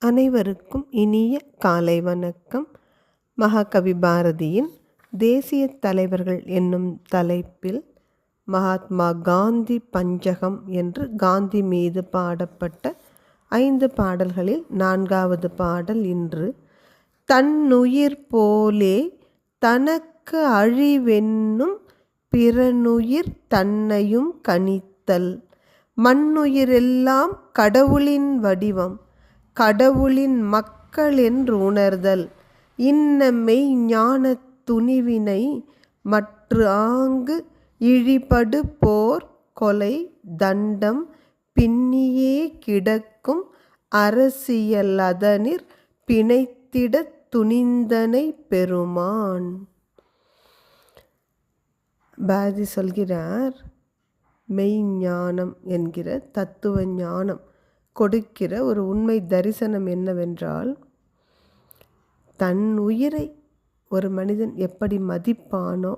அனைவருக்கும் இனிய காலை வணக்கம். மகாகவி பாரதியின் தேசிய தலைவர்கள் என்னும் தலைப்பில் மகாத்மா காந்தி பஞ்சகம் என்று காந்தி மீது பாடப்பட்ட ஐந்து பாடல்களில் நான்காவது பாடல் இன்று. தன்னுயிர் போலே தனக்கு அழிவென்னும் பிறனுயிர் தன்னையும் கணித்தல் மண்ணுயிரெல்லாம் கடவுளின் வடிவம். கடவுளின் மக்கள் என்று உணர்தல். இன்ன மெய்ஞானத் துணிவினை மற்று ஆங்கு இழிபடு போர் கொலை தண்டம் பின்னியே கிடக்கும் அரசியல் அதனிற் பிணைத்திடத் துணிந்தனை பெருமான். பாரதி சொல்கிறார் மெய்ஞானம் என்கிற தத்துவ ஞானம் கொடுக்கிற ஒரு உண்மை தரிசனம் என்னவென்றால் தன் உயிரை ஒரு மனிதன் எப்படி மதிப்பானோ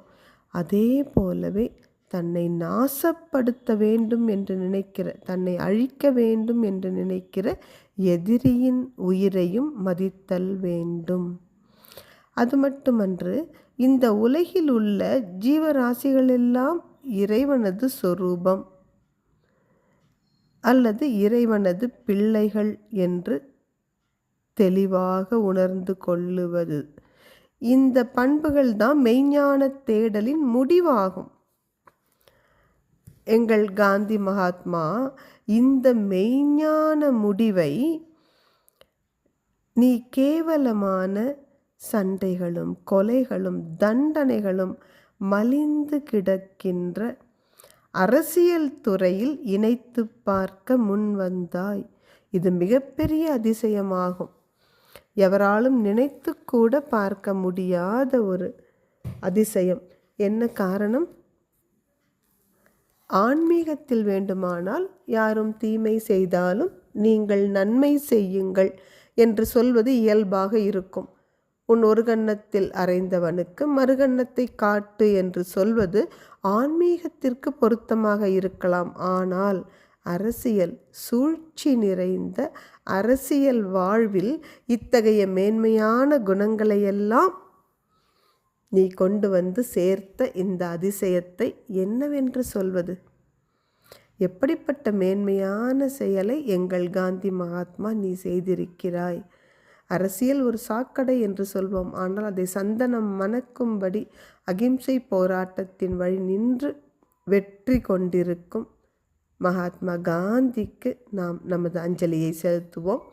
அதே போலவே தன்னை நாசப்படுத்த வேண்டும் என்று நினைக்கிற தன்னை அழிக்க வேண்டும் என்று நினைக்கிற எதிரியின் உயிரையும் மதித்தல் வேண்டும். அது மட்டுமன்று இந்த உலகில் உள்ள ஜீவராசிகளெல்லாம் இறைவனது சொரூபம். அல்லது இறைவனது பிள்ளைகள் என்று தெளிவாக உணர்ந்து கொள்ளுவது. இந்த பண்புகள் தான் மெய்ஞான தேடலின் முடிவாகும். எங்கள் காந்தி மகாத்மா இந்த மெய்ஞான முடிவை நீ கேவலமான சண்டைகளும் கொலைகளும் தண்டனைகளும் மலிந்து கிடக்கின்ற அரசியல் துறையில் இணைத்து பார்க்க முன்வந்தாய் இது மிகப்பெரிய அதிசயமாகும். எவராலும் நினைத்து கூட பார்க்க முடியாத ஒரு அதிசயம். என்ன காரணம்? ஆன்மீகத்தில் வேண்டுமானால் யாரும் தீமை செய்தாலும் நீங்கள் நன்மை செய்யுங்கள் என்று சொல்வது இயல்பாக இருக்கும். உன் ஒரு கன்னத்தில் அறைந்தவனுக்கு மறுகன்னத்தை காட்டு என்று சொல்வது ஆன்மீகத்திற்கு பொருத்தமாக இருக்கலாம். ஆனால் அரசியல் சூழ்ச்சி நிறைந்த அரசியல் வாழ்வில் இத்தகைய மேன்மையான குணங்களையெல்லாம் நீ கொண்டு வந்து சேர்த்த இந்த அதிசயத்தை என்னவென்று சொல்வது? எப்படிப்பட்ட மேன்மையான செயலை எங்கள் காந்தி மகாத்மா நீ செய்திருக்கிறாய்? அரசியல் ஒரு சாக்கடை என்று சொல்வோம். ஆனால் அதை சந்தனம் மணக்கும்படி அகிம்சை போராட்டத்தின் வழி நின்று வெற்றி கொண்டிருக்கும் மகாத்மா காந்திக்கு நாம் நமது அஞ்சலியை செலுத்துவோம்.